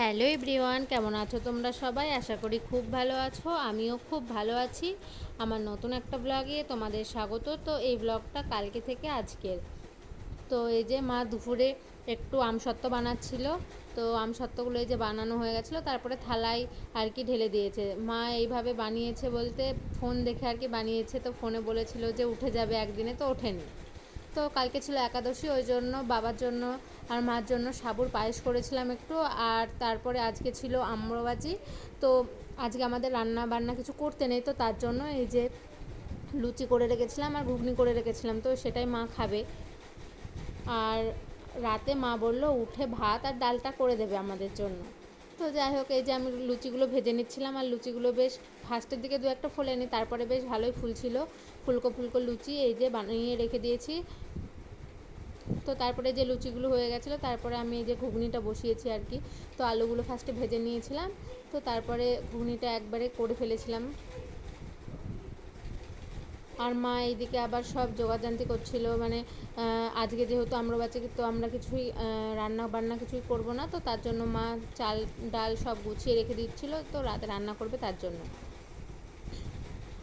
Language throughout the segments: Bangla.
হ্যালো এভরিওয়ান, কেমন আছো তোমরা সবাই? আশা করি খুব ভালো আছো, আমিও খুব ভালো আছি। আমার নতুন একটা ব্লগে তোমাদের স্বাগত। তো এই ব্লগটা কালকে থেকে আজকের। তো এই যে মা দুপুরে একটু আমসত্ত্ব বানাচ্ছিল, তো আমসত্ত্বগুলো এই যে বানানো হয়ে গেছিল, তারপরে থালায় আর কি ঢেলে দিয়েছে। মা এইভাবে বানিয়েছে বলতে, ফোন দেখে আর কি বানিয়েছে, তো ফোনে বলেছিল যে উঠে যাবে একদিনে, তো ওঠেনি। তো কালকে ছিল একাদশী, ওই জন্য বাবার জন্য আর মার জন্য সাবুর পায়েস করেছিলাম একটু। আর তারপরে আজকে ছিল আম্রবাজি। তো আজকে আমাদের রান্না বান্না কিছু করতে নেই, তো তার জন্য এই যে লুচি করে রেখেছিলাম আর ঘুগনি করে রেখেছিলাম, তো সেটাই মা খাবে। আর রাতে মা বলল, উঠে ভাত আর ডালটা করে দেবে আমাদের জন্য। তো যাই হোক, এই যে আমি লুচিগুলো ভেজে নিচ্ছিলাম, আর লুচিগুলো বেশ ফার্স্টের দিকে দু একটা ফোলেনি, তারপরে বেশ ভালোই ফুলছিল। ফুলকো ফুলকো লুচি এই যে বানিয়ে রেখে দিয়েছি। তো তারপরে যে লুচিগুলো হয়ে গেছিল, তারপরে আমি এই যে ঘুগনিটা বসিয়েছি আর কি। তো আলুগুলো ফার্স্টে ভেজে নিয়েছিলাম, তো তারপরে ঘুগনিটা একবারে করে ফেলেছিলাম। আর মা এইদিকে আবার সব জোগাড়জান্তি করছিল মানে আজকে যেহেতু আমরা বাচ্চা তো আমরা কিছুই রান্না বান্না কিছুই করব না, তো তার জন্য মা চাল, ডাল সব গুছিয়ে রেখে দিচ্ছিল, তো রাতে রান্না করবে তার জন্য।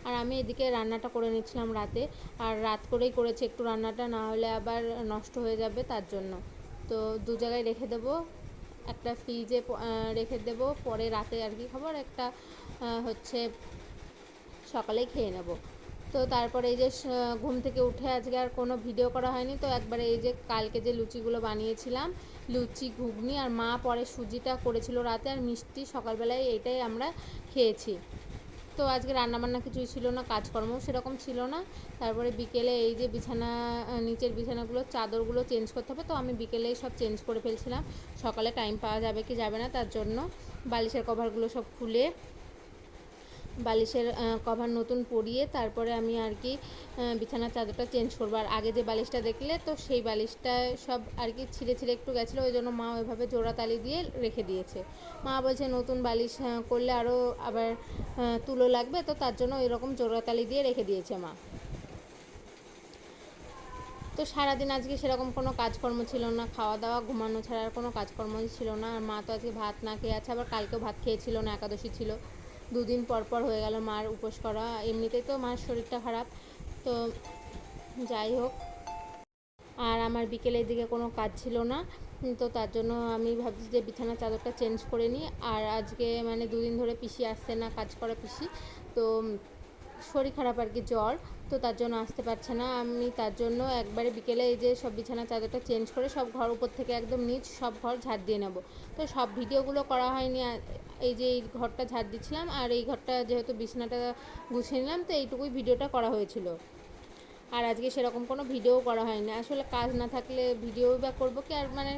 আর আমি এদিকে রান্নাটা করে নিচ্ছিলাম রাতে। আর রাত করেই করেছি একটু রান্নাটা, না হলে আবার নষ্ট হয়ে যাবে তার জন্য। তো দু জায়গায় রেখে দেবো। একটা ফ্রিজে রেখে দেবো। পরে রাতে আর কি খাবার একটা হচ্ছে সকালেই খেয়ে নেব। তো তারপরে এই যে ঘুম থেকে উঠে আজকে আর কোনো ভিডিও করা হয়নি। তো একবারে এই যে কালকে যে লুচিগুলো বানিয়েছিলাম, লুচি, ঘুগনি আর মা পরে সুজিটা করেছিল রাতে। আর মিষ্টি সকালবেলায় এইটাই আমরা খেয়েছি। তো আজকে রান্নাবান্না কিছুই ছিল না কাজকর্ম সেরকম ছিল না। তারপরে বিকেলে এই যে বিছানা নিচের বিছানাগুলো, চাদরগুলো চেঞ্জ করতে হবে। তো আমি বিকেলে সব চেঞ্জ করে ফেলছিলাম। সকালে টাইম পাওয়া যাবে কি যাবে না তার জন্য। বালিশের কভারগুলো সব খুলে বালিশের কভার নতুন পরিয়ে তারপরে আমি আর কি বিছানার চাদরটা চেঞ্জ করব। আর আগে যে বালিশটা দেখলে, তো সেই বালিশটা সব আর কি ছিঁড়ে ছিঁড়ে একটু গেছিল, ওই জন্য মা ওইভাবে জোড়া তালি দিয়ে রেখে দিয়েছে। মা বলছে, নতুন বালিশ করলে আরও আবার তুলো লাগবে। তো তার জন্য এরকম জোড়া তালি দিয়ে রেখে দিয়েছে মা। তো সারাদিন আজকে সেরকম কোনো কাজকর্ম ছিল না, খাওয়া দাওয়া, ঘুমানো ছাড়া আর কোনো কাজকর্মই ছিল না। আর মা তো আজকে ভাত না খেয়ে আছে, আবার কালকেও ভাত খেয়েছিল না, একাদশী ছিল। দুদিন পর পর হয়ে গেল মার উপোস করা। এমনিতেই তো মার শরীরটা খারাপ, তো যাই হোক। আর আমার বিকেলের দিকে কোনো কাজ ছিল না, তো তার জন্য আমি ভাবছি যে বিছানার চাদরটা চেঞ্জ করে নিই। আর আজকে মানে দুদিন ধরে পিসি আসছে না, কাজ করা পিসি, তো শরীর খারাপ আর কি, জ্বর, তো তার জন্য আসতে পারছে না। আমি তার জন্য একবারে বিকেলে এই যে সব বিছানার চাদরটা চেঞ্জ করে সব ঘর উপর থেকে একদম নিচ সব ঘর ঝাড় দিয়ে নেব। তো সব ভিডিওগুলো করা হয়নি এই যে এই ঘরটা ঝাড় দিচ্ছিলাম আর এই ঘরটা যেহেতু বিছানাটা গুছিয়ে নিলাম, তো এইটুকুই ভিডিওটা করা হয়েছিল। আর আজকে সেরকম কোনো ভিডিও করা হয়নি। আসলে কাজ না থাকলে ভিডিও বা করব কি আর মানে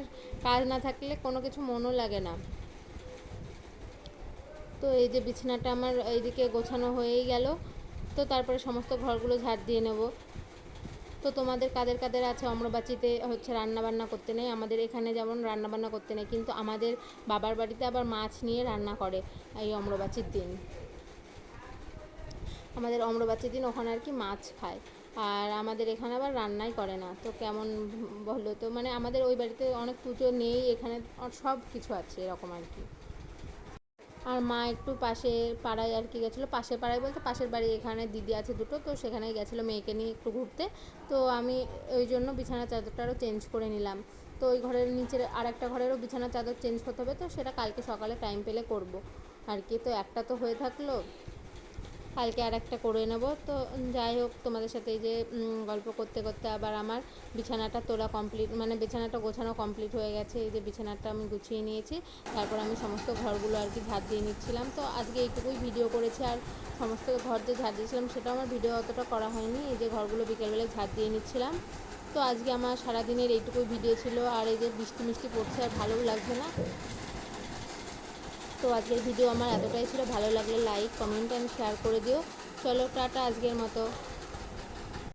কাজ না থাকলে কোনো কিছু মনও লাগে না। তো এই যে বিছানাটা আমার এইদিকে গোছানো হয়েই গেল, তো তারপরে সমস্ত ঘরগুলো ঝাড় দিয়ে নেব। তো তোমাদের কাদের কাদের আছে? অম্রবাচিতে হচ্ছে রান্না বান্না করতে নেই। আমাদের এখানে যেমন রান্না বান্না করতে নেই, কিন্তু আমাদের বাবার বাড়িতে আবার মাছ নিয়ে রান্না করে এই অম্রবাচির দিন। আমাদের অম্রবাচির দিন ওখানে আর কি মাছ খায়। আর আমাদের এখানে আবার রান্নাই করে না। তো কেমন বলল তো? মানে আমাদের ওই বাড়িতে অনেক পুজো নেই, এখানে সব কিছু আছে এরকম আর কি। আর মা একটু পাশে পাড়ায় আর কি গেছিল। পাশের পাড়ায় বলতে পাশের বাড়ি এখানে দিদি আছে দুটো, তো সেখানে গেছিল মেয়েকে নিয়ে একটু ঘুরতে। তো আমি ওই জন্য বিছানার চাদরটা আরও চেঞ্জ করে নিলাম। তো ওই ঘরের নিচের আর একটা ঘরেরও বিছানার চাদর চেঞ্জ করতে হবে, তো সেটা কালকে সকালে টাইম পেলে করব। আর কি, তো একটা তো হয়ে থাকল। কালকে আর একটা করে নেব। তো যাই হোক, তোমাদের সাথে এই যে গল্প করতে করতে আবার আমার বিছানাটা তোলা কমপ্লিট মানে বিছানাটা গোছানো কমপ্লিট হয়ে গেছে। এই যে বিছানাটা আমি গুছিয়ে নিয়েছি। তারপর আমি সমস্ত ঘরগুলো আর কি ঝাড় দিয়ে নিচ্ছিলাম। তো আজকে এইটুকুই ভিডিও করেছি। আর সমস্ত ঘর যে ঝাড় দিয়েছিলাম, সেটাও আমার ভিডিও অতটা করা হয়নি। এই যে ঘরগুলো বিকেলবেলায় ঝাড় দিয়ে নিচ্ছিলাম। তো আজকে আমার সারাদিনের এইটুকুই ভিডিও ছিল। আর এই যে বৃষ্টি মিষ্টি পড়ছে, আর ভালোও লাগছে না। তো আজকের ভিডিও আমার এতটাই ছিল। ভালো লাগলে লাইক কমেন্ট অ্যান্ড শেয়ার করে দিও। চলো, টাটা আজকের মতো।